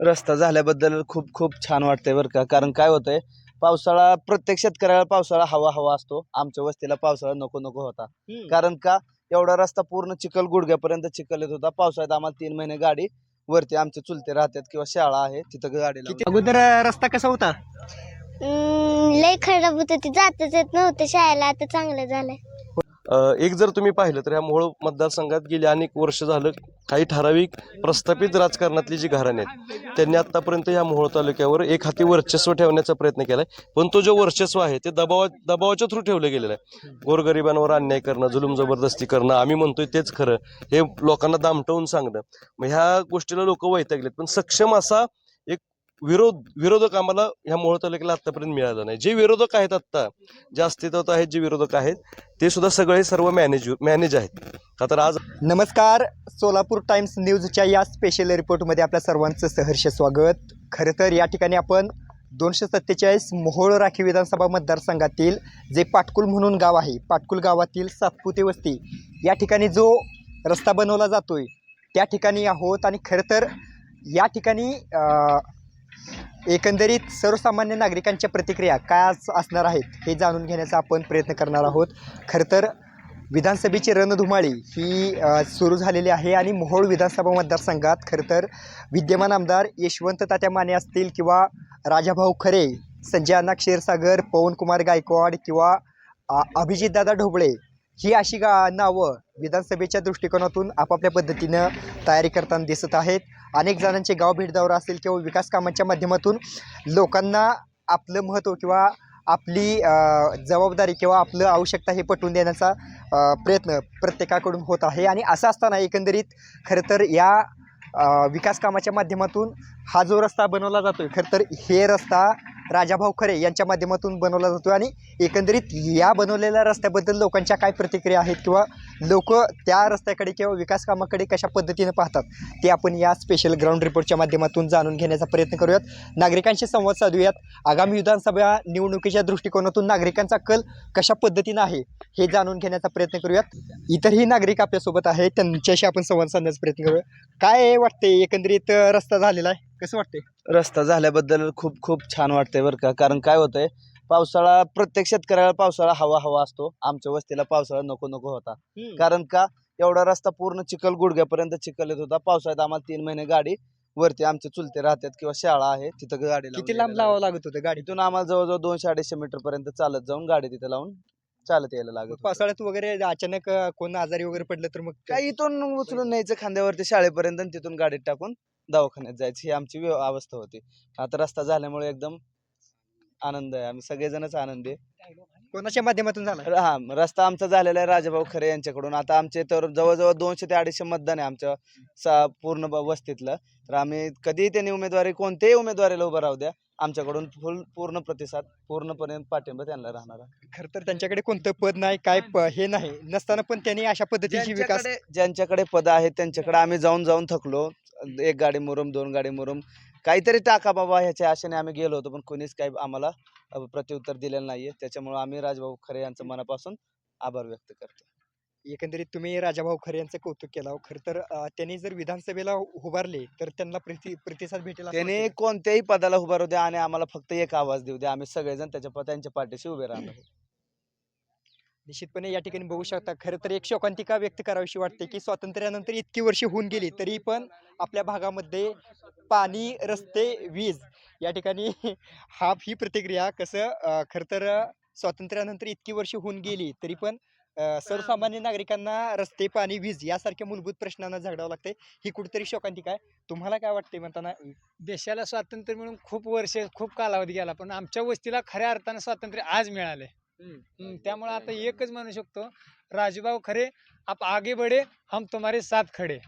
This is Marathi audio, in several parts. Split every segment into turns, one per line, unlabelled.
रस्ता झाल्याबद्दल खूप खूप छान वाटतंय बरं का. कारण काय होतंय पावसाळा प्रत्येक शेतकऱ्याला पावसाळा हवा हवा असतो. आमच्या वस्तीला पावसाळा नको नको होता. कारण का एवढा रस्ता पूर्ण चिखल गुडघ्यापर्यंत चिखल येत होता. पावसाळ्यात आम्हाला तीन महिने गाडी वरती आमचे चुलते राहतात किंवा शाळा आहे तिथं गाडी
अगोदर रस्ता कसा होता?
लय खराब होतं. ते जातच येत नव्हतं शाळेला. आता चांगलं झालंय.
एक जर तुम्ही पाहिलं तर ह्या मोहोळ मतदारसंघात गेली अनेक वर्ष झालं काही ठराविक प्रस्थापित राजकारणातली जी घराणे आहेत त्यांनी आतापर्यंत ह्या मोहोळ तालुक्यावर एक हाती वर्चस्व ठेवण्याचा प्रयत्न केलाय. पण तो जो वर्चस्व आहे ते दबावा दबावाच्या थ्रू ठेवलं गेलेलं आहे. गोरगरिबांवर अन्याय करणं जुलूम जबरदस्ती करणं आम्ही म्हणतोय तेच खरं. हे लोकांना दामटवून सांगणं. मग ह्या गोष्टीला लोक वैतागलेत. पण सक्षम असा विरोध विरोधक आम्हाला ह्या मोहोळ तालुक्याला आतापर्यंत मिळाला नाही. जे विरोधक आहेत आत्ता जे अस्तित्वात आहेत जे विरोधक आहेत ते सुद्धा सगळे सर्व मॅनेज मॅनेज आहेत. का तर आज
नमस्कार सोलापूर टाइम्स न्यूजच्या या स्पेशल रिपोर्टमध्ये आपल्या सर्वांचं सहर्ष स्वागत. खरं तर या ठिकाणी आपण दोनशे सत्तेचाळीस मोहोळ राखी विधानसभा मतदारसंघातील जे पाटकुल म्हणून गाव आहे पाटकुल गावातील सातपुते वस्ती या ठिकाणी जो रस्ता बनवला जातोय त्या ठिकाणी आहोत. आणि खरं तर या ठिकाणी एकंदरीत सर्वसामान्य नागरिकांच्या प्रतिक्रिया काय असणार आहेत हे जाणून घेण्याचा आपण प्रयत्न करणार आहोत. खरं तर विधानसभेची रणधुमाळी ही सुरू झालेली आहे आणि मोहोळ विधानसभा मतदारसंघात खरं तर विद्यमान आमदार यशवंत तात्या माने असतील किंवा राजाभाऊ खरे संजय अण्णा क्षीरसागर पवनकुमार गायकवाड किंवा अभिजितदादा ढोबळे ही अशी गा नावं विधानसभेच्या दृष्टिकोनातून आपापल्या पद्धतीनं तयारी करताना दिसत आहेत. अनेक जणांचे गाव भेट दौरा असेल किंवा विकास कामांच्या माध्यमातून लोकांना आपलं महत्त्व किंवा आपली जबाबदारी किंवा आपलं आवश्यकता हे पटवून देण्याचा प्रयत्न प्रत्येकाकडून होत आहे. आणि असं असताना एकंदरीत खरं तर या विकास कामाच्या माध्यमातून हा जो रस्ता बनवला जातो आहे खरं तर हे रस्ता राजाभाऊ खरे यांच्या माध्यमातून बनवला जातो आणि एकंदरीत या बनवलेल्या रस्त्याबद्दल लोकांच्या काय प्रतिक्रिया आहेत किंवा लोक त्या रस्त्याकडे किंवा विकास कामाकडे कशा पद्धतीने पाहतात ते आपण या स्पेशल ग्राउंड रिपोर्टच्या माध्यमातून जाणून घेण्याचा प्रयत्न करूयात. नागरिकांशी संवाद साधूयात. आगामी विधानसभा निवडणुकीच्या दृष्टिकोनातून नागरिकांचा कल कशा पद्धतीनं आहे हे जाणून घेण्याचा प्रयत्न करूयात. इतरही नागरिक आपल्यासोबत आहे त्यांच्याशी आपण संवाद साधण्याचा प्रयत्न करूया काय वाटते एकंदरीत रस्ता झालेला आहे? कसं वाटते
रस्ता झाल्याबद्दल खूप खूप छान वाटतंय बरं का. कारण काय होतंय पावसाळा प्रत्येक शेतकऱ्याला पावसाळा हवा हवा असतो. आमच्या वस्तीला पावसाळा नको नको होता. कारण का एवढा रस्ता पूर्ण चिखल गुडघ्यापर्यंत चिखल येत होता. पावसाळ्यात आम्हाला तीन महिने गाडी वरती आमचे चुलते राहतात किंवा शाळा आहे तिथं गाडी
किती लांब लावावं लागत होतं गाडी
लागते. तिथून आम्हाला जवळजवळ दोनशे अडीचशे मीटर पर्यंत चालत जाऊन गाडी तिथे लावून चालत यायला लागत.
पावसाळ्यात वगैरे अचानक कोण आजारी वगैरे पडलं तर मग
काय? इथून उचलून न्यायचं खांद्यावरती शाळेपर्यंत आणि तिथून गाडीत टाकून दवाखान्यात जायची ही आमची व्यव- अवस्था होती. आता रस्ता झाल्यामुळे एकदम आनंद आहे. आम्ही सगळेजणच आनंदी आहे.
कोणाच्या माध्यमातून झाला?
हा रस्ता आमचा झालेला आहे राजाभाऊ खरे यांच्याकडून. आता आमचे तर जवळजवळ दोनशे ते अडीचशे मतदान आहे आमच्या सा पूर्ण ब- वस्तीतलं. तर आम्ही कधीही त्यांनी उमेदवारी कोणत्याही उमेदवारीला उभं राहू द्या. आमच्याकडून फुल पूर्ण प्रतिसाद पूर्णपणे पाठिंबा त्यांना राहणार आहे.
खर तर त्यांच्याकडे कोणतं पद नाही काय प- हे नाही. नसताना पण त्यांनी अशा पद्धतीची विकास
ज्यांच्याकडे ज्यांच्याकडे पद आहेत त्यांच्याकडे आम्ही जाऊन जाऊन थकलो. एक गाडी मुरुम दोन गाडी मुरुम. काहीतरी टाका बाबा ह्याच्या आशेने आम्ही गेलो होतो पण कोणीच काही आम्हाला प्रत्युत्तर दिलेलं नाहीये. त्याच्यामुळे आम्ही राजभाऊ खरे यांचं मनापासून आभार व्यक्त करतो
एकंदरीत तुम्ही राजाभाऊ खरे यांचं कौतुक केलं. खर तर त्यांनी जर विधानसभेला उभारले तर त्यांना प्रति प्रतिसाद भेटेल
त्याने कोणत्याही पदाला उभा राहू द्या आणि आम्हाला फक्त एक आवाज देऊ द्या. आम्ही सगळेजण त्याच्या त्यांच्या पाठीशी उभे राहणार?
निश्चितपणे या ठिकाणी बघू शकता खरं तर एक शोकांतिका व्यक्त करावीशी वाटते की स्वातंत्र्यानंतर इतकी वर्षे होऊन गेली तरी पण आपल्या भागामध्ये पाणी रस्ते वीज या ठिकाणी हा ही प्रतिक्रिया कसं खरं तर स्वातंत्र्यानंतर इतकी वर्षे होऊन गेली तरी पण सर्वसामान्य नागरिकांना रस्ते पाणी वीज यासारख्या मूलभूत प्रश्नांना झगडावं लागते. ही कुठेतरी शोकांतिका आहे. तुम्हाला काय वाटते म्हणताना?
देशाला स्वातंत्र्य मिळून खूप वर्ष खूप कालावधी गेला पण आमच्या वस्तीला खऱ्या अर्थानं स्वातंत्र्य आज मिळाले त्यामुळे आता एकच म्हणू शकतो राजूभाऊ खरे आप आगे बढे हम तुम्हारे साथ खडे.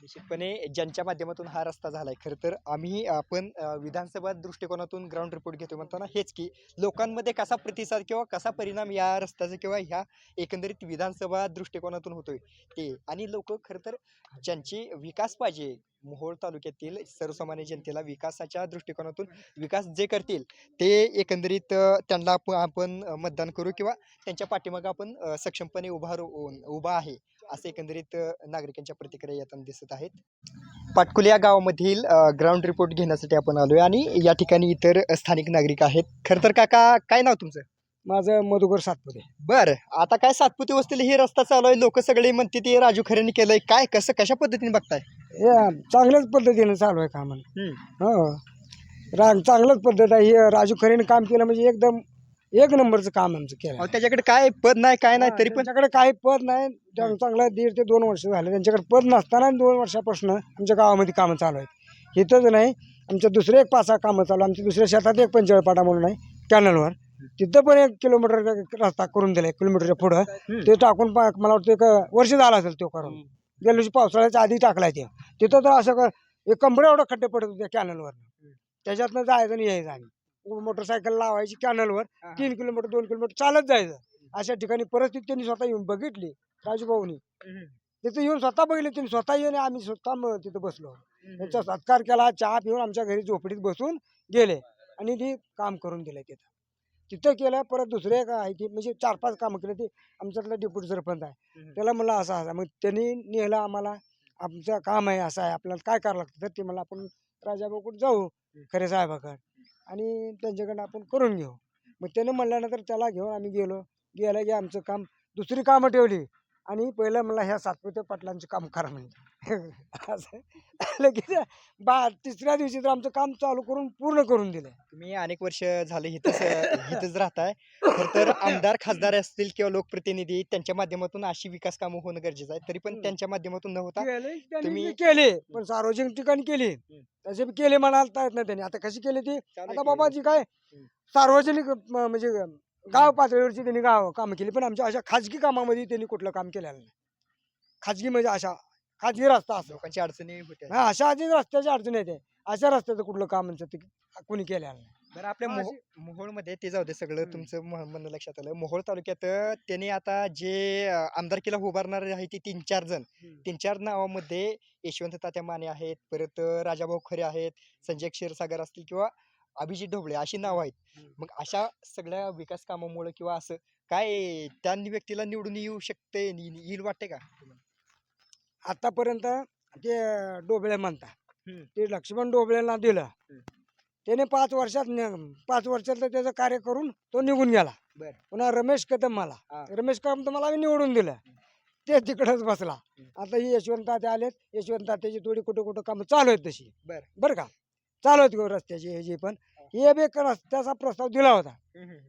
निश्चितपणे ज्यांच्या माध्यमातून हा रस्ता झालाय. खरं तर आम्ही आपण विधानसभा दृष्टिकोनातून ग्राउंड रिपोर्ट घेतो म्हणताना हेच की लोकांमध्ये कसा प्रतिसाद किंवा कसा परिणाम या रस्त्याचा किंवा ह्या एकंदरीत विधानसभा दृष्टिकोनातून होतोय ते. आणि लोक खरं तर ज्यांची विकास पाहिजे मोहोळ तालुक्यातील सर्वसामान्य जनतेला विकासाच्या दृष्टिकोनातून विकास जे करतील ते एकंदरीत त्यांना आपण मतदान करू किंवा त्यांच्या पाठीमागं आपण सक्षमपणे उभा उभा आहे. असे एकंदरीत नागरिकांच्या प्रतिक्रिया येताना दिसत आहेत. पाटकुल या गावामधील ग्राउंड रिपोर्ट घेण्यासाठी आपण आलोय आणि या ठिकाणी इतर स्थानिक नागरिक आहेत. खरं तर काका काय नाव तुमचं?
माझं मधुकर सातपुते.
बर आता काय सातपुते वस्तीला हे रस्ता चालू आहे लोक सगळे म्हणते ते राजू खरेने केलंय. काय कसं कशा पद्धतीने बघताय?
चांगल्याच पद्धतीनं चालू आहे काम. हो. रा चांगलंच पद्धत आहे. हे राजू खरेने काम केलं म्हणजे एकदम एक नंबरचं काम आमचं केलं.
अहो, त्याच्याकडे काय पद नाही काय नाही तरी पण
त्यांच्याकडे काही पद नाही. त्या- चांगलं दीड ते दोन वर्ष झाले. त्यांच्याकडे पद नसताना दोन वर्षापासून आमच्या गावामध्ये कामं चालू आहेत. इथंच नाही आमच्या दुसरे एक पाच सहा कामं चालू आमच्या दुसऱ्या शेतात एक पंचवळपाटा म्हणून आहे कॅनलवर. तिथं पण एक किलोमीटर रस्ता करून दिला एक किलोमीटरच्या पुढं. ते टाकून पा- मला वाटतं एक वर्ष झालं असेल तो करून. गेल्या वर्षी पावसाळ्याच्या आधी टाकलाय ते. तिथं तर असं क- एक कंबर एवढं खड्डे पडत होते कॅनलवर त्याच्यातनं जायचं आणि यायचं आम्ही. मोटरसायकल लावायची कॅनलवर तीन किलोमीटर दोन किलोमीटर चालत जायचं. अशा ठिकाणी परिस्थिती त्यांनी स्वतः येऊन बघितली राजूभाऊनी तिथं येऊन स्वतः बघितली त्यांनी स्वतः येऊन आम्ही स्वतः तिथं बसलो. त्यांचा सत्कार केला चहा पिऊन आमच्या घरी झोपडीत बसून गेले आणि ती काम करून दिलं तिथं. तिथं केलं परत दुसरे एक आहे ती म्हणजे चार पाच कामं केली ते आमच्यातला डेप्युटी सरपंच आहे. त्याला म्हणलं असं असं मग त्यांनी नेलं आम्हाला आमचं काम आहे असं आहे आपल्याला काय करावं लागतं तर ते मला आपण राजाभाऊकडे जाऊ खरे साहेबाकडे. आणि त्यांच्याकडनं आपण करून घेऊ. मग त्यानं म्हणल्यानंतर त्याला घेऊन आम्ही गेलो. गेलं की आमचं काम दुसरी कामं ठेवली. आणि पहिलं मला ह्या सातपुते पाटलांचं काम करा म्हणजे असं. लगेच बा तिसऱ्या दिवशी तर आमचं काम चालू करून पूर्ण करून दिलं.
तुम्ही अनेक वर्ष झाले इथंच इथंच राहताय. खरं तर आमदार खासदार असतील किंवा लोकप्रतिनिधी त्यांच्या माध्यमातून अशी विकास कामं होणं गरजेचं आहे. तरी पण. त्यांच्या माध्यमातून न होता तुम्ही-
केले पण सार्वजनिक ठिकाणी केले. तसे केले म्हणालता येत नाही त्यांनी. आता कशी केली ती? आता बाबाजी काय? सार्वजनिक म्हणजे गाव पातळीवरची त्यांनी गाव कामं केली पण आमच्या अशा खाजगी कामामध्ये त्यांनी कुठलं काम केलेलं नाही. खाजगी म्हणजे अशा खाजगी रस्ता असं
लोकांची अडचणी होत्या.
हा अशा आधी रस्त्याची अडचण येते अशा रस्त्याचं कुठलं काम म्हणजे ते कोणी केलेलं नाही.
बरं आपल्या मोहो- मोहोळमध्ये ते जाऊ दे सगळं. तुमचं म्ह- म्हणणं लक्षात आलं. मोहोळ तालुक्यात त्यांनी आता जे अं, आमदारकीला उभारणार आहे ते तीन चार जण. तीन चार नावामध्ये यशवंत तात्या माने आहेत परत अं, राजाभाऊ खरे आहेत संजय क्षीरसागर असतील किंवा अभिजित ढोबळे अशी नावं आहेत. मग अशा सगळ्या विकास कामामुळे किंवा असं काय त्या व्यक्तीला निवडून येऊ शकते येईल वाटते का
आतापर्यंत ते डोबळे म्हणता. ते लक्ष्मण डोबळेला दिलं. त्याने पाच वर्षात पाच वर्षात त्याचं कार्य करून तो निघून गेला. पुन्हा रमेश कदम मला. रमेश कदम तर मला निवडून दिलं. ते तिकडच बसला. आता ही यशवंत आलेत. यशवंत तात्याची थोडी कुठं कुठं कामं चालू आहेत तशी.
बर.
बरं का? चालू आहेत रस्त्याची हे जे पण. हे. बी एक रस्त्याचा प्रस्ताव दिला होता.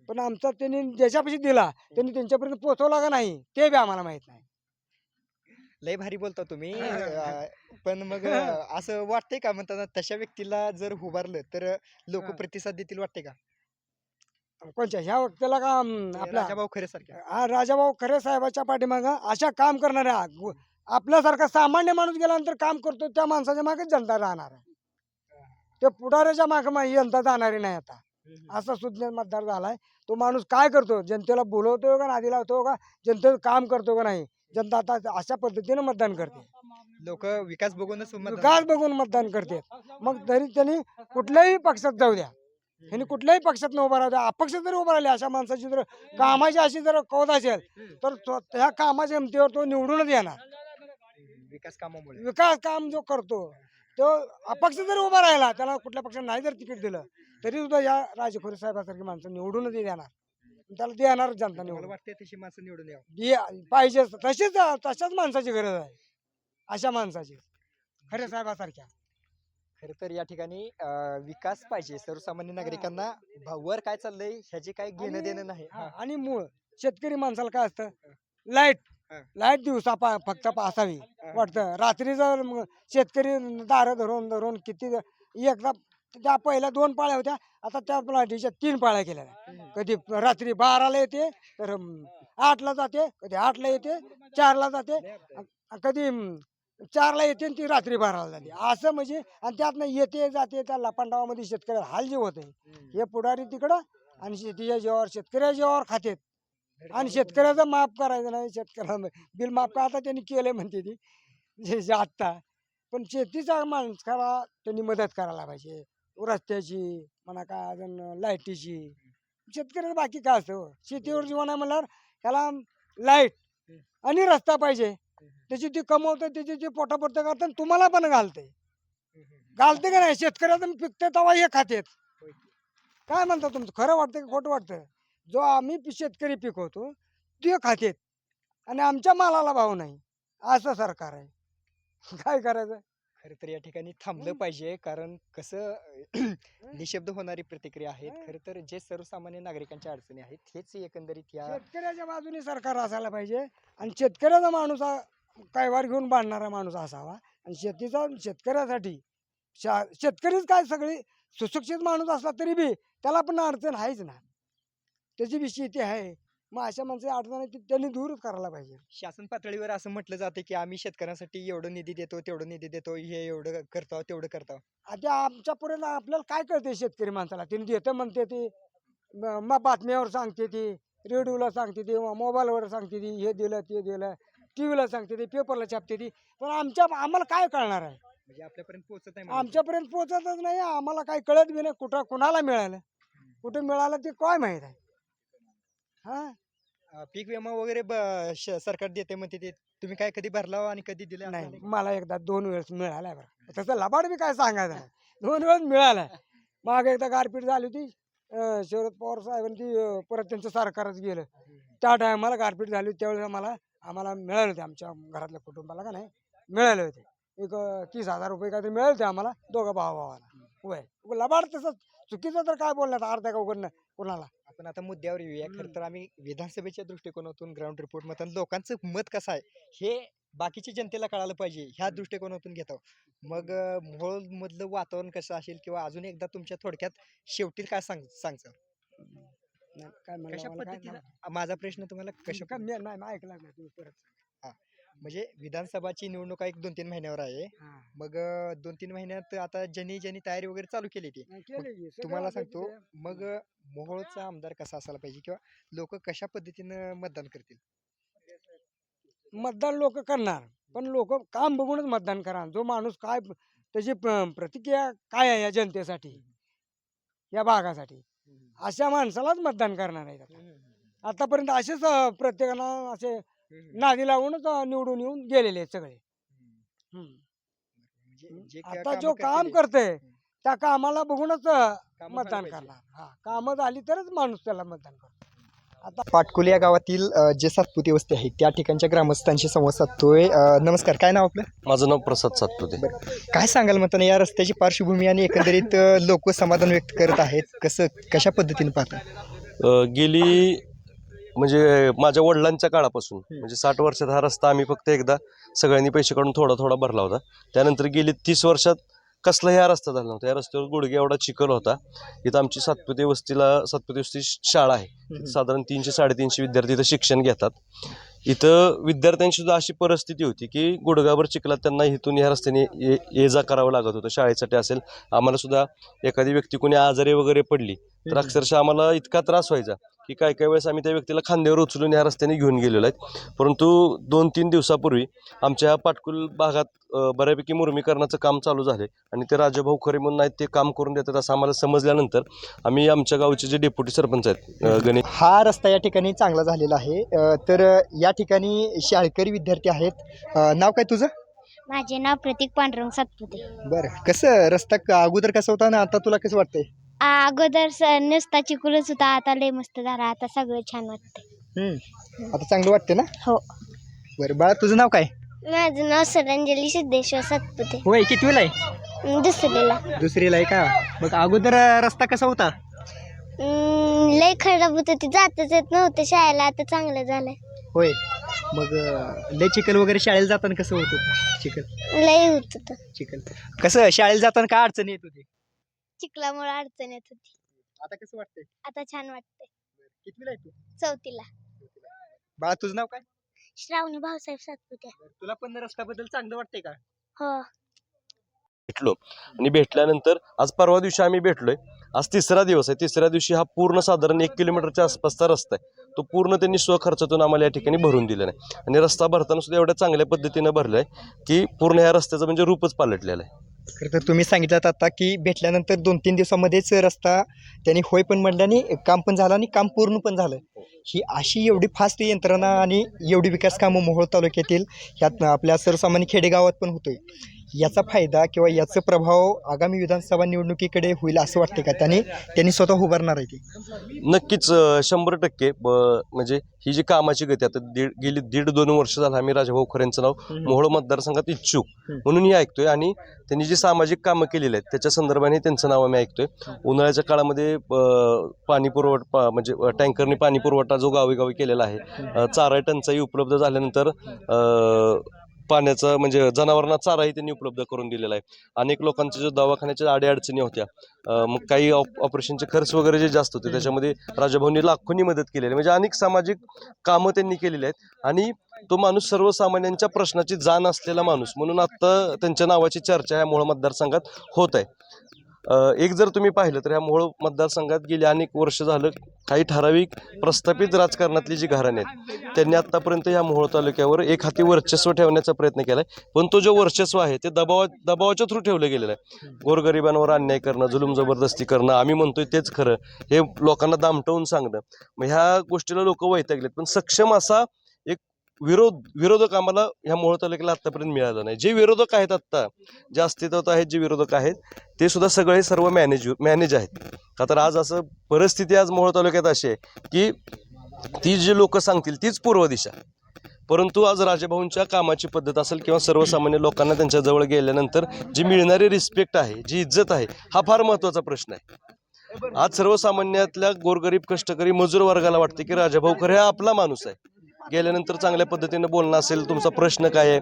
पण आमचा त्यांनी ज्याच्यापाशी दिला त्यांनी त्यांच्यापर्यंत पोहोचवला का नाही ते बी आम्हाला माहीत नाही.
लय भारी बोलता तुम्ही. अं, पण मग अं, असं वाटतंय का? म्हणताना तशा व्यक्तीला जर उभारलं तर लोक
हा.
प्रतिसाद देतील वाटते का?
कोणच्या? ह्या व्यक्तीला का अं, आपल्या
राजाभाऊ खरे सारख्या.
हा राजाभाऊ खरे साहेबाच्या पाठीमागं अशा काम करणाऱ्या गु- आपल्यासारखा सामान्य माणूस गेल्यानंतर काम करतो त्या माणसाच्या मागेच जनता राहणार आहे. ते पुढाऱ्याच्या मागे जनता जाणारी नाही आता. असा सुज्ञ मतदार झालाय. तो माणूस काय करतो? जनतेला बोलवतो का नादी लावतो का? जनतेचं काम करतो का नाही? जनता आता अशा पद्धतीने मतदान करते.
लोक विकास बघूनच मतदान
विकास बघून मतदान करते. मग तरी त्यांनी कुठल्याही पक्षात जाऊ द्या. ह्यांनी कुठल्याही पक्षात उभा राहू द्या. अपक्ष जरी उभा राहिले अशा माणसाची जर कामाची अशी जर कौद असेल तर त्या कामाच्या हिमतीवर तो निवडूनच येणार.
विकास कामामुळे.
विकास काम जो करतो तो अपक्ष जरी उभा राहिला त्याला कुठल्या पक्षाने नाही जर तिकीट दिलं तरी सुद्धा या राजखोरी साहेबासारखी माणसं निवडूनच देणार. त्याला देणार जनता निवडून.
वाटते तशी माणसं निवडून यावं.
पाहिजे तशीच तशाच माणसाची गरज आहे. अशा माणसाची. खरे साहेबासारख्या.
खर तर या ठिकाणी विकास पाहिजे. सर्वसामान्य नागरिकांना भा- वर काय चाललंय ह्याचे काही घेणं देणं नाही.
हा, आणि मूळ. शेतकरी माणसाला काय असतं?
लाइट.
लाइट दिवसा पा फक्त असावी. वाटतं. रात्री जर शेतकरी दारं धरून धरून किती एकदा त्या पहिल्या दोन पाळ्या होत्या आता त्या लाईटीच्या तीन पाळ्या केल्या. कधी रात्री बाराला येते तर आठला जाते कधी आठला येते चारला जाते कधी चारला येते ती रात्री बाराला जाते. असं म्हणजे आणि त्यातनं येते जाते त्या लपांडावामध्ये शेतकऱ्याला हाल जे होते हे पुढारी तिकडं आणि शेतीच्या जीवावर शेतकऱ्याच्या जीवावर खातेत. आणि शेतकऱ्याचं माफ करायचं नाही शेतकऱ्याला बिल माफ का आता त्यांनी केलंय म्हणते ती. जे जे आत्ता. पण शेतीचा माणसाला त्यांनी मदत करायला पाहिजे. रस्त्याची म्हणा काय अजून लाईटीची. शेतकऱ्याला बाकी काय असतं हो? शेतीवर जीवन आहे म्हणल्यावर त्याला लाइट आणि रस्ता पाहिजे. त्याची ती कमवतं त्याची ती पोटापुरतं करतं आणि तुम्हाला पण घालते घालते का नाही? शेतकऱ्याचं पिकते तेव्हा हे खातेत. काय म्हणता तुमचं खरं वाटतं की खोटं वाटतं जो आम्ही शेतकरी पिकवतो ते खातेत. आणि आमच्या मालाला भाव नाही. असं सरकार आहे. काय करायचं?
खरं तर या ठिकाणी थांबलं. पाहिजे कारण कसं निशब्द होणारी प्रतिक्रिया आहेत. खरं तर जे सर्वसामान्य नागरिकांच्या अडचणी आहेत हेच एकंदरीत या
शेतकऱ्याच्या बाजूने सरकार असायला पाहिजे. आणि शेतकऱ्याचा माणूस कैवार घेऊन बांधणारा माणूस असावा. आणि शेतीचा शेतकऱ्यासाठी. शा शेतकरीच काय सगळी सुशिक्षित माणूस असला तरी बी त्याला पण अडचण आहेच ना. त्याची बी शेती आहे. मग अशा माणसाची अडचण त्यांनी दूरच करायला पाहिजे.
शासन पातळीवर असं म्हटलं जाते की आम्ही शेतकऱ्यांसाठी एवढं निधी देतो तेवढं निधी देतो हे एवढं करतो तेवढं करतो.
आता आमच्या पुढे आपल्याला काय कळते शेतकरी माणसाला? तिने देतं म्हणते ती मग बातम्यावर सांगते ती रेडिओला सांगते ती मोबाईलवर सांगते ती हे दिलं ते दिलं टी व्हीला सांगते ती पेपरला छापते ती. पण आमच्या आम्हाला काय कळणार आहे?
म्हणजे आपल्यापर्यंत पोहोचत नाही.
आमच्यापर्यंत पोहोचतच नाही आम्हाला काही कळत बी नाही कुठं कुणाला मिळालं? कुठं मिळालं ते काय माहीत आहे? हा.
अं, पीक विमा वगैरे ब- श- सरकार देते म्हणते ते. तुम्ही काय कधी भरला आणि कधी दिला
नाही मला एकदा दोन वेळेस मिळालाय बरं. त्याचं लबाड बी काय सांगायचं नाही. दोन वेळेस मिळालाय. माग एकदा गारपीट झाली होती. अं, शरद पवार साहेबांनी अं, परत त्यांचं सरकारच गेलं. त्या टायमाला गारपीट झाली होती. त्यावेळेस आम्हाला आम्हाला मिळाले होते. आमच्या घरातल्या कुटुंबाला का नाही मिळाले होते. एक अं, तीस हजार रुपये काहीतरी मिळाले होते आम्हाला दोघं भावा भावाला वय लबाड तसं चुकीचं तर काय बोलण्यात अर्ध्या का उघडणं कोणाला?
आपण आता मुद्द्यावर येऊया. खरं. तर आम्ही विधानसभेच्या दृष्टिकोनातून ग्राउंड रिपोर्ट मधून लोकांचं मत कसं आहे हे बाकीच्या जनतेला कळालं पाहिजे. ह्या दृष्टिकोनातून घेतो मग मधलं वातावरण कसं असेल किंवा अजून एकदा तुमच्या थोडक्यात शेवटी काय सांग सांगचं?
काय
कशा पद्धतीनं? माझा प्रश्न तुम्हाला कशा
नाही ऐकला नाही तुम्ही परत.
म्हणजे विधानसभाची निवडणुका एक दोन तीन महिन्यावर आहे.
हा.
मग दोन तीन महिन्यात आता ज्यांनी ज्यांनी तयारी वगैरे चालू केली ती. तुम्हाला सांगतो मग मोहोळचा आमदार कसा असायला पाहिजे किंवा लोक कशा पद्धतीनं मतदान करतील?
मतदान लोक करणार पण लोक काम बघूनच मतदान करा. जो माणूस काय त्याची प्रतिक्रिया काय आहे या जनतेसाठी या भागासाठी अशा माणसालाच मतदान करणार आता. आतापर्यंत असेच प्रत्येकाला असे नादी लावूनच निवडून येऊन गेलेले आहेत सगळे.
म्हणजे
आता जो काम करते त्या कामाला बघूनच मतदान. करणार. हा कामं झाली तरच माणूस त्याला मतदान करतो.
पाटकुल या गावातील अ, जे सातपुते वस्ती आहे त्या ठिकाणच्या ग्रामस्थांशी संवाद साधतोय. अ, नमस्कार काय नाव आपलं?
माझं नाव प्रसाद सातपुते.
काय सांगाल म्हणताना या रस्त्याची पार्श्वभूमी आणि एकंदरीत लोक समाधान व्यक्त करत आहेत? कसं कशा पद्धतीने पाहता?
अ, गेली म्हणजे माझ्या वडिलांच्या काळापासून म्हणजे साठ वर्षात हा रस्ता आम्ही फक्त एकदा सगळ्यांनी पैसे काढून थोडा थोडा भरला होता. त्यानंतर गेली तीस वर्षात कसलाही हा रस्ता झाला नव्हता. या रस्त्यावर गुडघे एवढा चिखल होता. इथं आमची सातपुते वस्तीला सातपुते वस्ती शाळा आहे. साधारण तीनशे साडेतीनशे विद्यार्थी इथं शिक्षण घेतात. इथं विद्यार्थ्यांची सुद्धा अशी परिस्थिती होती की गुडगावर चिखलात त्यांना इथून ह्या रस्त्याने ये जा करावं लागत होतं. शाळेसाठी असेल आम्हाला सुद्धा एखादी व्यक्ती कोणी आजारी वगैरे पडली तर अक्षरशः आम्हाला इतका त्रास व्हायचा. की काही काही वेळेस आम्ही त्या व्यक्तीला खांद्यावर उचलून ह्या रस्त्याने घेऊन गेलेलो आहेत. परंतु दोन तीन दिवसापूर्वी आमच्या पाटकुल भागात बऱ्यापैकी मुरमीकरणाचं काम चालू झाले आणि ते राजाभाऊ खरे म्हणून आहेत ते काम करून देतात असं आम्हाला समजल्यानंतर आम्ही आमच्या गावचे जे डेप्युटी सरपंच आहेत गणेश
हा रस्ता या ठिकाणी चांगला झालेला आहे. तर या ठिकाणी शाळकरी विद्यार्थी आहेत. नाव काय तुझं?
माझे नाव प्रतीक पांडुरंग सातपुते.
बरं कसं रस्ता अगोदर कसं होता ना आता तुला कसं वाटतंय?
अगोदर स- नुसता चिकुलच होता. आता लय मस्त झाला. आता सगळं छान वाटतंय.
हम्म. आता चांगलं वाटतं ना?
हो.
बरं बाळा तुझं नाव काय?
माझं नाव सरंजली सिद्धेश्वर सातपुते.
होय कितवीला आहे?
दुसरीला.
दुसरीला आहे का? मग अगोदर अ, रस्ता कसा होता?
अं, लय खराब होतं. ते जातच येत नव्हतं शाळेला. आता चांगलं झालंय.
होय. मग अ, लय चिखल वगैरे शाळेला जाताना कसं होत होतं? चिखल.
लय होत होतं.
चिखल. कसं शाळेला जाताना काय अडचणी येत होती?
चिखलामुळे अडचण येत होती.
आता कसं वाटतंय?
आता छान वाटतंय.
कितवीला आहे तू?
चौथीला.
बाळा तुझं नाव काय?
श्रावणी भाऊसाहेब सातपुते.
तुला पण रस्त्याबद्दल चांगलं वाटतंय का?
हो.
भेटलो. आणि भेटल्यानंतर आज परवा दिवशी आम्ही भेटलोय. आज तिसरा दिवस आहे. तिसऱ्या दिवशी हा पूर्ण साधारण एक किलोमीटरच्या आसपासचा रस्ता आहे. तो पूर्ण त्यांनी स्वखर्चातून आम्हाला या ठिकाणी भरून दिला आहे. आणि रस्ता भरताना सुद्धा एवढ्या चांगल्या पद्धतीनं भरलाय की पूर्ण ह्या रस्त्याचं म्हणजे रूपच पालटलेलं आहे.
खरं तर तुम्ही सांगितलं आता की भेटल्यानंतर दोन तीन दिवसामध्येच रस्ता त्यांनी होय पण म्हणलं आणि काम पण झालं आणि काम पूर्ण पण झालं. ही अशी एवढी फास्ट यंत्रणा आणि एवढी विकास कामं मोहोळ तालुक्यातील ह्यात आपल्या सर्वसामान्य खेडेगावात पण होतोय. याचा फायदा किंवा याचा प्रभाव आगामी विधानसभा निवडणुकीकडे होईल असं वाटते का? त्यांनी त्यांनी स्वतः उभारणार आहे ते.
नक्कीच शंभर टक्के. म्हणजे ही जी कामाची गती आता दीड गेली दीड दोन वर्ष झालं आम्ही राजाभाऊ खरेंचं नाव मोहोळ मतदारसंघात इच्छुक. म्हणून ही ऐकतोय. आणि त्यांनी जी सामाजिक कामं केलेली आहेत त्याच्या संदर्भाने त्यांचं नाव आम्ही ऐकतोय. उन्हाळ्याच्या काळामध्ये पाणी पुरवठा म्हणजे टँकरने पाणी पुरवठा जो गावी गावी केलेला आहे चारा टंचाई उपलब्ध झाल्यानंतर पाण्याचा म्हणजे जनावरांना चाराही त्यांनी उपलब्ध करून दिलेला आहे. अनेक लोकांच्या जो दवाखान्याच्या अडीअडचणी होत्या मग काही ऑप- ऑपरेशनचे खर्च वगैरे जे जास्त होते त्याच्यामध्ये राजाभाऊंनी लाखोंनी मदत केलेली आहे. म्हणजे अनेक सामाजिक कामं त्यांनी केलेली आहेत आणि तो माणूस सर्वसामान्यांच्या प्रश्नाची जाण असलेला माणूस म्हणून आत्ता त्यांच्या नावाची चर्चा ह्या मूळ मतदारसंघात होत आहे. एक जर तुम्ही पाहिलं तर ह्या मोहोळ मतदारसंघात गेली अनेक वर्ष झालं काही ठराविक प्रस्थापित राजकारणातली जी घराणे आहेत त्यांनी आत्तापर्यंत ह्या मोहोळ तालुक्यावर एक हाती वर्चस्व ठेवण्याचा प्रयत्न केला आहे पण तो जो वर्चस्व आहे ते दबावा दबावाच्या थ्रू ठेवलं गेलेलं आहे. गोरगरिबांवर अन्याय करणं जुलूम जबरदस्ती करणं आम्ही म्हणतोय तेच खरं. हे लोकांना दामटवून सांगणं. मग ह्या गोष्टीला लोक वैतागलेत. पण सक्षम असा विरोध विरोधक आम्हाला ह्या मोहोळ तालुक्याला आतापर्यंत मिळालं नाही. जे विरोधक आहेत आत्ता जे अस्तित्वात आहेत जे विरोधक आहेत ते सुद्धा सगळे सर्व मॅनेज मॅनेज आहेत. का तर आज असं परिस्थिती आज मोहोळ तालुक्यात अशी आहे की ती जी लोक सांगतील तीच पूर्व दिशा. परंतु आज राजाभाऊंच्या कामाची पद्धत असेल किंवा सर्वसामान्य लोकांना त्यांच्या जवळ गेल्यानंतर जी मिळणारी रिस्पेक्ट आहे जी इज्जत आहे हा फार महत्त्वाचा प्रश्न आहे. आज सर्वसामान्यातल्या गोरगरीब कष्टकरी मजूर वर्गाला वाटते की राजाभाऊ खरे हा आपला माणूस आहे. गेल्यानंतर चांगल्या पद्धतीनं बोलणं असेल तुमचा प्रश्न काय आहे?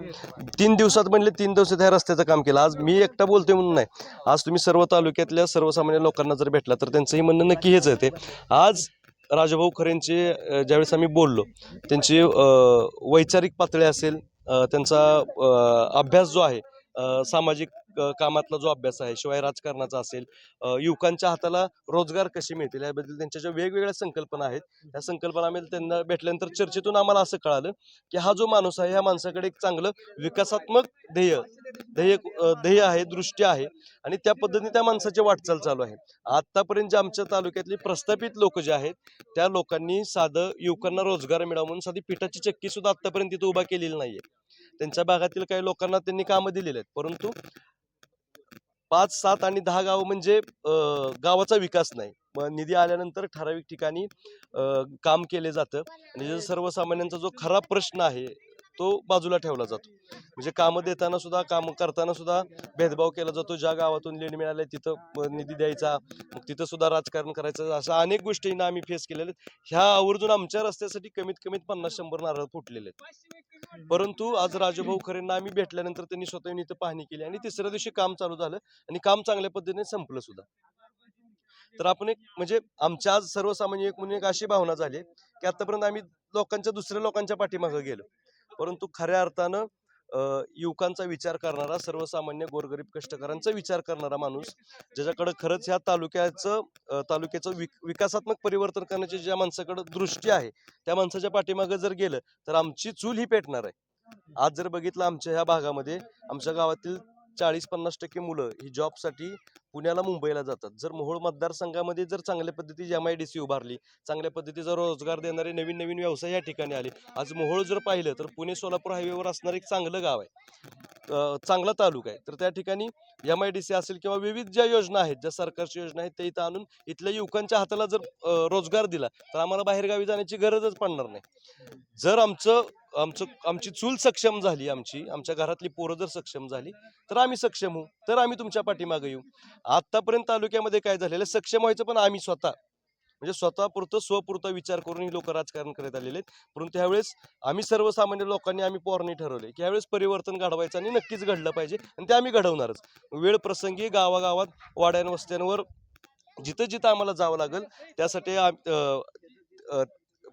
तीन दिवसात म्हणले तीन दिवसात ह्या रस्त्याचं काम केलं. आज मी एकटा बोलतोय म्हणून नाही. आज तुम्ही सर्व तालुक्यातल्या सर्वसामान्य लोकांना जर भेटला तर त्यांचंही म्हणणं नक्की हेच आहे ते. आज राजाभाऊ खरेंचे ज्यावेळेस आम्ही बोललो त्यांची वैचारिक पातळी असेल त्यांचा अभ्यास जो आहे सामाजिक कामातला जो अभ्यास आहे शिवाय राजकारणाचा असेल युवकांच्या हाताला रोजगार कसे मिळतील याबद्दल त्यांच्या ज्या वेगवेगळ्या संकल्पना आहेत त्या संकल्पना आम्ही त्यांना भेटल्यानंतर चर्चेतून आम्हाला असं कळालं की हा जो माणूस आहे ह्या माणसाकडे एक चांगलं विकासात्मक ध्येय ध्येय ध्येय आहे दृष्टी आहे आणि त्या पद्धतीने त्या माणसाची वाटचाल चालू आहे. आतापर्यंत जे आमच्या तालुक्यातली प्रस्थापित लोक जे आहेत त्या लोकांनी साधं युवकांना रोजगार मिळावा म्हणून साधी पिठाची चक्की सुद्धा आतापर्यंत तिथे उभा केलेली नाहीये. त्यांच्या भागातील काही लोकांना त्यांनी कामं दिलेली आहेत परंतु पाच सात आणि दहा गावं म्हणजे गावाचा विकास नाही. मग निधी आल्यानंतर ठराविक ठिकाणी काम केले जातं. आणि सर्वसामान्यांचा जो खरा प्रश्न आहे तो बाजूला ठेवला जातो. म्हणजे कामं देताना सुद्धा काम करताना सुद्धा भेदभाव केला जातो. ज्या गावातून लीड मिळाले तिथं निधी द्यायचा. मग तिथं सुद्धा राजकारण करायचं. अशा अनेक गोष्टींना आम्ही फेस केलेल्या आहेत. ह्या आवर्जून आमच्या रस्त्यासाठी कमीत कमीत पन्नास शंभर नारळ फुटलेले आहेत. परंतु आज राजभाऊ खरेंना आम्ही भेटल्यानंतर त्यांनी स्वतः इथं पाहणी केली आणि तिसऱ्या दिवशी काम चालू झालं आणि काम चांगल्या पद्धतीने संपलं सुद्धा. तर आपण एक म्हणजे आमच्या आज सर्वसामान्य एक म्हणून एक अशी भावना झाली की आतापर्यंत आम्ही लोकांच्या दुसऱ्या लोकांच्या पाठीमागं गेलो. परंतु खऱ्या अर्थानं युवकांचा विचार करणारा सर्वसामान्य गोरगरीब कष्टकऱ्यांचा विचार करणारा माणूस ज्याच्याकडे खरंच ह्या तालुक्याचं तालुक्याचं विक विकासात्मक परिवर्तन करण्याची ज्या माणसाकडे दृष्टी आहे त्या माणसाच्या पाठीमागं जर गेलं तर आमची चूल ही पेटणार आहे. आज जर बघितलं आमच्या ह्या भागामध्ये आमच्या गावातील चाळीस पन्नास टक्के मुलं ही जॉबसाठी पुण्याला मुंबईला जातात. जर मोहोळ मतदारसंघामध्ये जर चांगल्या पद्धतीची एम आय डी सी उभारली चांगल्या पद्धतीचा रोजगार देणारे नवीन नवीन व्यवसाय या ठिकाणी आले. आज मोहोळ जर पाहिलं तर पुणे सोलापूर हायवेवर असणारं एक चांगलं गाव आहे. चांगला तालुका आहे. तर त्या ठिकाणी एम आय डी सी असेल किंवा विविध ज्या योजना आहेत ज्या सरकारच्या योजना आहेत त्या इथं आणून इथल्या युवकांच्या हाताला जर रोजगार दिला तर आम्हाला बाहेरगावी जाण्याची गरजच पडणार नाही. जर आमचं आमचं आमची चूल सक्षम झाली आमची आमच्या घरातली पोरं जर सक्षम झाली तर आम्ही सक्षम होऊ तर आम्ही तुमच्या पाठीमागे येऊ. आतापर्यंत तालुक्यामध्ये काय झालेलं सक्षम व्हायचं पण आम्ही स्वतः. म्हणजे स्वतःपुरतं स्वपुरता विचार करून ही लोक राजकारण करत आलेले आहेत. परंतु ह्यावेळेस आम्ही सर्वसामान्य लोकांनी आम्ही पोरणी ठरवले. की ह्यावेळेस परिवर्तन घडवायचं आणि नक्कीच घडलं पाहिजे आणि ते आम्ही घडवणारच. वेळ प्रसंगी गावागावात वाड्यान वस्त्यांवर जिथं जिथं आम्हाला जावं लागेल त्यासाठी आम-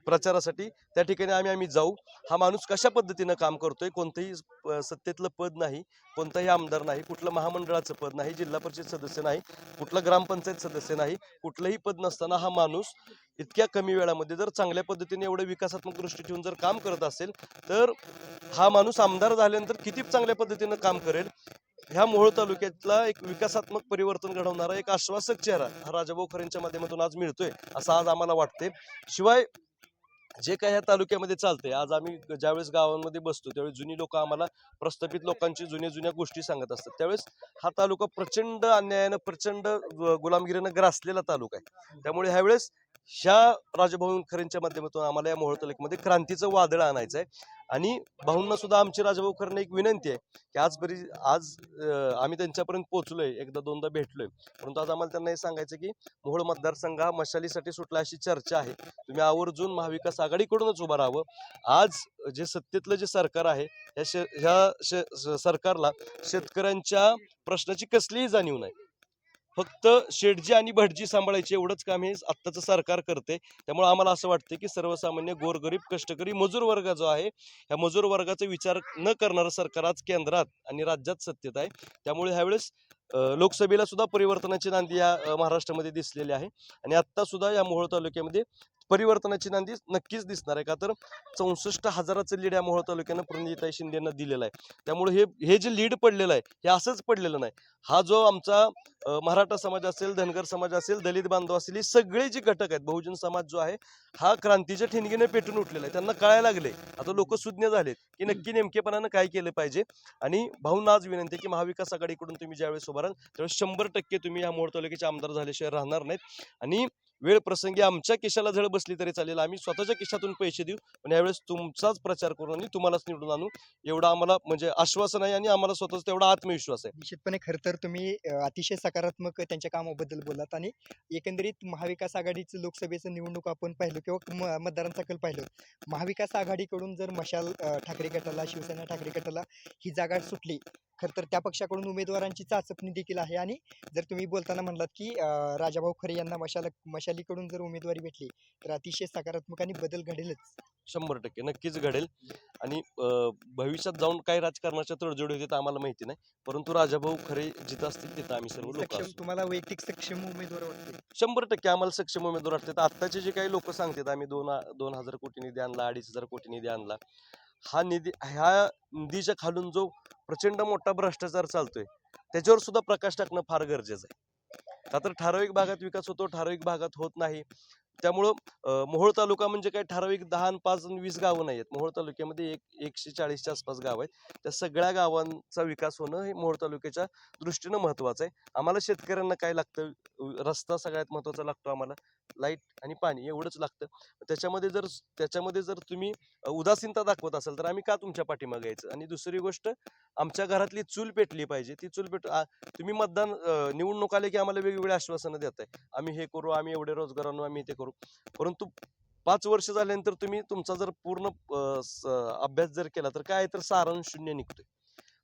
प्रचारासाठी त्या ठिकाणी आम्ही आम्ही जाऊ. हा माणूस कशा पद्धतीनं काम करतोय कोणतंही सत्तेतलं पद नाही कोणताही आमदार नाही कुठलं महामंडळाचं पद नाही जिल्हा परिषद सदस्य नाही कुठलं ग्रामपंचायत सदस्य नाही कुठलंही पद नसताना हा माणूस इतक्या कमी वेळामध्ये जर चांगल्या पद्धतीने एवढं विकासात्मक दृष्टी ठेवून जर काम करत असेल तर हा माणूस आमदार झाल्यानंतर किती चांगल्या पद्धतीनं काम करेल? ह्या मोहोळ तालुक्यातला एक विकासात्मक परिवर्तन घडवणारा एक आश्वासक चेहरा हा राजाभाऊ खरेंच्या माध्यमातून आज मिळतोय असं आज आम्हाला वाटते शिवाय जे काही ह्या तालुक्यामध्ये चालतंय आज आम्ही ज्यावेळेस गावांमध्ये बसतो त्यावेळेस जुनी लोक आम्हाला प्रस्थापित लोकांची जुन्या जुन्या गोष्टी सांगत असतात. त्यावेळेस हा तालुका प्रचंड अन्यायानं प्रचंड गुलामगिरीनं ग्रासलेला तालुका आहे. त्यामुळे ह्यावेळेस ह्या राजभवन खरेंच्या माध्यमातून आम्हाला या मोहोळ तालुक्यामध्ये क्रांतीचं वादळ आणायचं आहे आणि भाऊंना सुद्धा आमची राजाभाऊ खरेंना एक विनंती आहे की आज बरी आज आम्ही त्यांच्यापर्यंत पोहोचलोय एकदा दोनदा भेटलोय. परंतु आज आम्हाला त्यांना हे सांगायचं की मोहोळ मतदारसंघ हा मशालीसाठी सुटला अशी चर्चा आहे. तुम्ही आवर्जून महाविकास आघाडीकडूनच उभं राहावं. आज जे सत्तेतलं जे सरकार आहे ह्या शे ह्या शे सरकारला शेतकऱ्यांच्या प्रश्नाची कसलीही जाणीव नाही. फक्त शेटजी आणि भटजी सांभाळायचे एवढंच काम हे आत्ताचं सरकार करते. त्यामुळे आम्हाला असं वाटतं की सर्वसामान्य गोरगरीब कष्टकरी मजूर वर्ग जो आहे ह्या मजूर वर्गाचा विचार न करणारं सरकार आज केंद्रात आणि राज्यात सत्तेत आहे. त्यामुळे ह्यावेळेस लोकसभेला सुद्धा परिवर्तनाची नांदी या महाराष्ट्रामध्ये दिसलेली आहे. आणि आत्ता सुद्धा या मोहोळ तालुक्यामध्ये परिवर्तनाची नांदी नक्कीच दिसणार आहे. का तर चौसष्ट हजाराचं लीड या मोहोळ तालुक्यानं प्रणिताई शिंदेना दिलेलं आहे. त्यामुळे हे हे जे लीड पडलेलं आहे हे असंच पडलेलं नाही. हा जो आमचा मराठा समाज असेल धनगर समाज असेल दलित बांधव असेल हे सगळे जे घटक आहेत बहुजन समाज जो आहे हा क्रांतीच्या ठिणगीने पेटून उठलेला आहे. त्यांना कळायला लागले. आता लोक सुज्ञ झालेत की नक्की नेमकेपणानं काय केलं पाहिजे. आणि भाऊंना आज विनंती आहे की महाविकास आघाडीकडून तुम्ही ज्यावेळेस उभाराल त्यावेळेस शंभर टक्के तुम्ही या मोहोळ तालुक्याचे आमदार झाल्याशिवाय राहणार नाहीत. आणि वेळ प्रसंगी आमच्या केशाला झळ बसली तरी चालेल. आम्ही स्वतःच्या खिशातून पैसे देऊ पण यावेळेस तुमचाच प्रचार करून आणि तुम्हालाच निवडून आणू. एवढं आम्हाला म्हणजे आश्वासन आहे आणि आम्हाला स्वतःच तेवढा आत्मविश्वास आहे.
निश्चितपणे खरं तर तुम्ही अतिशय सकारात्मक त्यांच्या कामाबद्दल बोललात आणि एकंदरीत महाविकास आघाडीचं लोकसभेचं निवडणूक आपण पाहिलो किंवा म- मतदारांचा कल पाहिलो. महाविकास आघाडीकडून जर मशाल ठाकरे गटाला शिवसेना ठाकरे गटाला ही जागा सुटली खरं तर त्या पक्षाकडून उमेदवारांची चाचपणी देखील आहे. आणि जर तुम्ही बोलताना म्हणलात की राजाभाऊ खरे यांना मशाल मशालीकडून जर उमेदवारी भेटली तर अतिशय सकारात्मक आणि बदल घडेलच.
शंभर टक्के. नक्कीच घडेल. आणि भविष्यात जाऊन काय राजकारणाच्या तडजोडी होते आम्हाला माहिती नाही. परंतु राजाभाऊ खरे जिथं असतील तिथं आम्ही सर्व लोक
तुम्हाला वैयक्तिक सक्षम उमेदवार वाटते
शंभर टक्के आम्हाला सक्षम उमेदवार वाटतात आत्ताचे जे काही लोक सांगतात आम्ही दोन दोन हजार कोटी निधी आणला अडीच हजार कोटी निधी आणला. हा निधी ह्या निधीच्या खालून जो प्रचंड मोठा भ्रष्टाचार चालतोय त्याच्यावर सुद्धा प्रकाश टाकणं फार गरजेचं आहे. का तर ठराविक भागात विकास होतो ठराविक भागात होत नाही. त्यामुळं मोहोळ तालुका म्हणजे काय? ठराविक दहा पाच आणि वीस गावं नाही आहेत. मोहोळ तालुक्यामध्ये एक एकशे चाळीसच्या आसपास गाव आहेत. त्या सगळ्या गावांचा विकास होणं हे मोहोळ तालुक्याच्या दृष्टीनं महत्वाचं आहे. आम्हाला शेतकऱ्यांना काय लागतं? रस्ता सगळ्यात महत्त्वाचा लागतो आम्हाला. लाइट आणि पाणी एवढंच लागतं. त्याच्यामध्ये जर त्याच्यामध्ये जर तुम्ही उदासीनता दाखवत असाल तर आम्ही का तुमच्या पाठीमागे यायचं? आणि दुसरी गोष्ट आमच्या घरातली चूल पेटली पाहिजे. ती चूल पेट तुम्ही मतदान निवडणूक आले की आम्हाला वेगवेगळी आश्वासनं देत आहे आम्ही हे करू आम्ही एवढे रोजगार आणू आम्ही ते करू. परंतु पाच वर्ष झाल्यानंतर तुम्ही तुमचा जर पूर्ण अभ्यास जर केला तर काय तर सारांश शून्य निघतोय.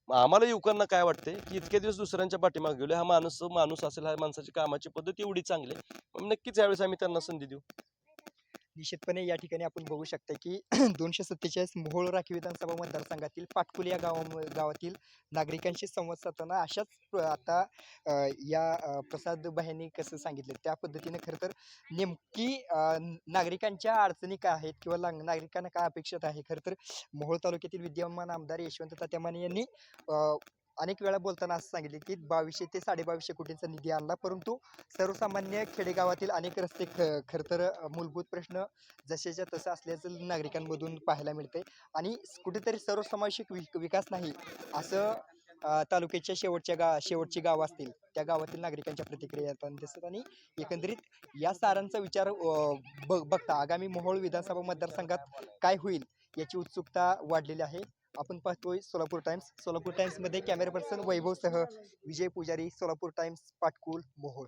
मग आम्हाला युवकांना काय वाटते की इतके दिवस दुसऱ्यांच्या पाठीमागे गेलो हा माणूस माणूस असेल हा माणसाची कामाची पद्धत एवढी चांगली आहे. मग नक्कीच यावेळेस आम्ही त्यांना संधी देऊ.
निश्चितपणे या ठिकाणी आपण बघू शकता की दोनशे सत्तेचाळीस मोहोळ राखी विधानसभा मतदारसंघातील पाटकुल या गावा गावातील नागरिकांशी संवाद साधताना अशाच आता या प्रसाद भाईंनी कसं सांगितलं त्या पद्धतीने खरं तर नेमकी नागरिकांच्या अडचणी काय आहेत किंवा लांग- नागरिकांना काय अपेक्षित आहे? खरं तर मोहोळ तालुक्यातील विद्यमान आमदार यशवंत तात्यामाने यांनी अनेक वेळा बोलताना असं सांगितले की बावीसशे ते साडेबावीसशे कोटींचा निधी आणला. परंतु सर्वसामान्य खेडेगावातील अनेक रस्ते ख खरं तर मूलभूत प्रश्न जसेच्या तसं असल्याचं नागरिकांमधून पाहायला मिळते आणि कुठेतरी सर्वसमावेशक वि- विकास नाही असं तालुक्याच्या शेवटच्या गा शेवटची गावं असतील त्या गावातील नागरिकांच्या प्रतिक्रिया येताना दिसत आणि एकंदरीत या सारांचा विचार ब बघ बघता आगामी मोहोळ विधानसभा मतदारसंघात काय होईल याची उत्सुकता वाढलेली आहे. आपण पाहतोय सोलापूर टाइम्स. सोलापूर टाइम्समध्ये कॅमेरा पर्सन वैभवसह विजय पुजारी सोलापूर टाइम्स पाटकुल मोहोळ.